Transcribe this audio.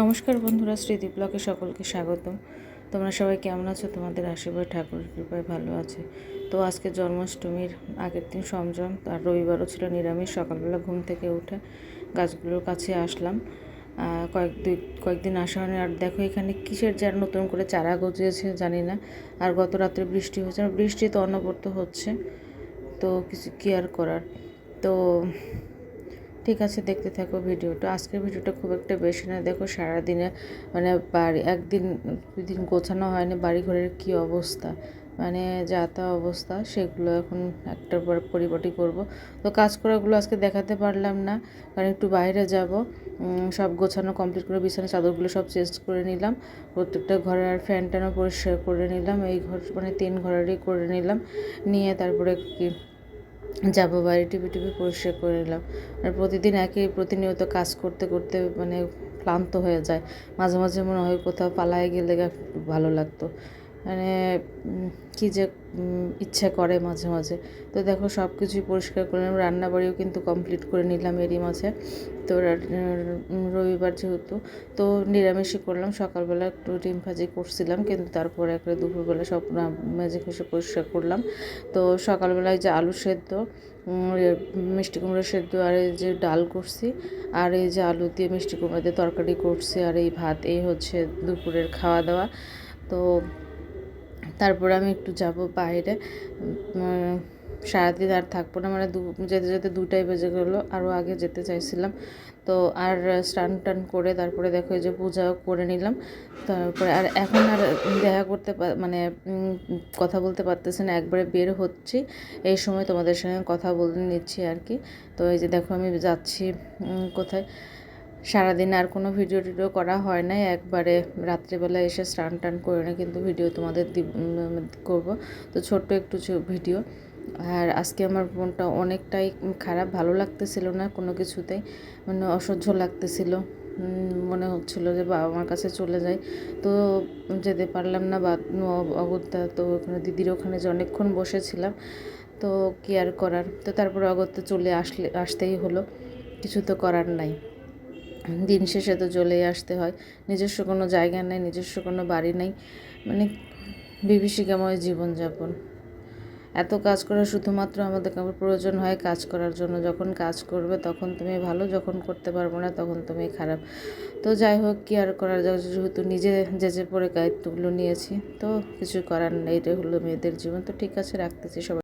নমস্কার বন্ধুরা স্মৃতি ব্লকে সকলকে স্বাগতম। তোমরা সবাই কেমন আছো? তোমাদের আশীর্বাদ, ঠাকুরের কৃপায় ভালো আছে। তো আজকে জন্মাষ্টমীর আগের দিন সমজন আর রবিবারও ছিল নিরামিষ। সকালবেলা ঘুম থেকে উঠে গাছগুলোর কাছে আসলাম। কয়েক দুই, কয়েকদিন আসা হয়নি। আর দেখো এখানে কিসের যার নতুন করে চারা গজিয়েছে জানি না। আর গত রাত্রে বৃষ্টি হয়েছে, আর বৃষ্টি তো অনবরত হচ্ছে। তো কিছু কি আর করার? তো ঠিক আছে, দেখতে থাকো ভিডিওটা। আজকের ভিডিওটা খুব একটা বেশি না। দেখো সারাদিনে মানে বাড়ি, একদিন দিন গোছানো হয়নি বাড়ি ঘরের কী অবস্থা? মানে যা তা অবস্থা, সেগুলো এখন একটার পর পরিপাটি করব। তো কাজ করাগুলো আজকে দেখাতে পারলাম না, কারণ একটু বাইরে যাব। সব গোছানো কমপ্লিট করে বিছানা চাদরগুলো সব চেঞ্জ করে নিলাম। প্রত্যেকটা ঘরের আর ফ্যান ট্যানও পরিষ্কার করে নিলাম। এই ঘর মানে তিন ঘরেরই করে নিলাম। নিয়ে তারপরে কি যাব, বাড়ি টিভি টিভি পরিষ্কার করে নিলাম। আর প্রতিদিন একই প্রতিনিয়ত কাজ করতে করতে মানে ক্লান্ত হয়ে যায়। মাঝে মাঝে মনে হয় কোথাও পালায় গেলে ভালো লাগতো। মানে কী যে ইচ্ছা করে মাঝে মাঝে। তো দেখো সব কিছুই পরিষ্কার করে নিলাম। রান্নাবাড়িও কিন্তু কমপ্লিট করে নিলাম এরই মাঝে। তো রবিবার যেহেতু, তো নিরামিষই করলাম। সকালবেলা একটু ডিম ভাজি করছিলাম, কিন্তু তারপরে একটা দুপুরবেলা সব মেজে ঘষে পরিষ্কার করলাম। তো সকালবেলায় যে আলু সেদ্ধ মিষ্টি কুমড়ো সেদ্ধ আর এই যে ডাল করছি, আর এই যে আলু দিয়ে মিষ্টি কুমড়ো দিয়ে তরকারি করছি, আর এই ভাত, এই হচ্ছে দুপুরের খাওয়া দাওয়া তো তারপরে আমি একটু যাব বাইরে। সারাদিন আর থাকব না। মানে দু, যেতে যেতে দুটাই বেজে গেলো। আরও আগে যেতে চাইছিলাম। তো আর স্নান টান করে তারপরে দেখো এই যে পূজাও করে নিলাম। তারপরে আর এখন আর দেখা করতে মানে কথা বলতে পারতেছি না। একবারে বের হচ্ছি। এই সময় তোমাদের সঙ্গে কথা বলে নিচ্ছি আর কি। তো এই যে দেখো আমি যাচ্ছি কোথায়? সারাদিন আর কোনো ভিডিও টিডিও করা হয় নাই। একবারে রাত্রিবেলা এসে স্নান টান করে না কিন্তু ভিডিও তোমাদের করব। তো ছোট্ট একটু ভিডিও। আর আজকে আমার মনটা অনেকটাই খারাপ, ভালো লাগতেছিল না কোনো কিছুতেই। মানে অসহ্য লাগতেছিল। মনে হচ্ছিল যে বাবা মার কাছে চলে যাই। তো যেতে পারলাম না বা অগত্যা তো ওখানে দিদির ওখানে যে অনেকক্ষণ বসেছিলাম। তো কি আর করার? তো তারপরে অগত্যা চলে আসলে আসতেই হলো। কিছু তো করার নাই। দিন শেষে তো চলেই আসতে হয়। নিজস্ব কোনো জায়গা নেই, নিজস্ব কোনো বাড়ি নেই। মানে বিভীষিকাময় জীবনযাপন। এত কাজ করা শুধুমাত্র আমাদের প্রয়োজন হয় কাজ করার জন্য। যখন কাজ করবে তখন তুমি ভালো, যখন করতে পারব না তখন তুমি খারাপ। তো যাই হোক, কি আর করার যেহেতু নিজে যে যে পরে দায়িত্বগুলো নিয়েছি, তো কিছু করার নেই। এটাই হলো মেয়েদের জীবন। তো ঠিক আছে, রাখতেছি সবাই।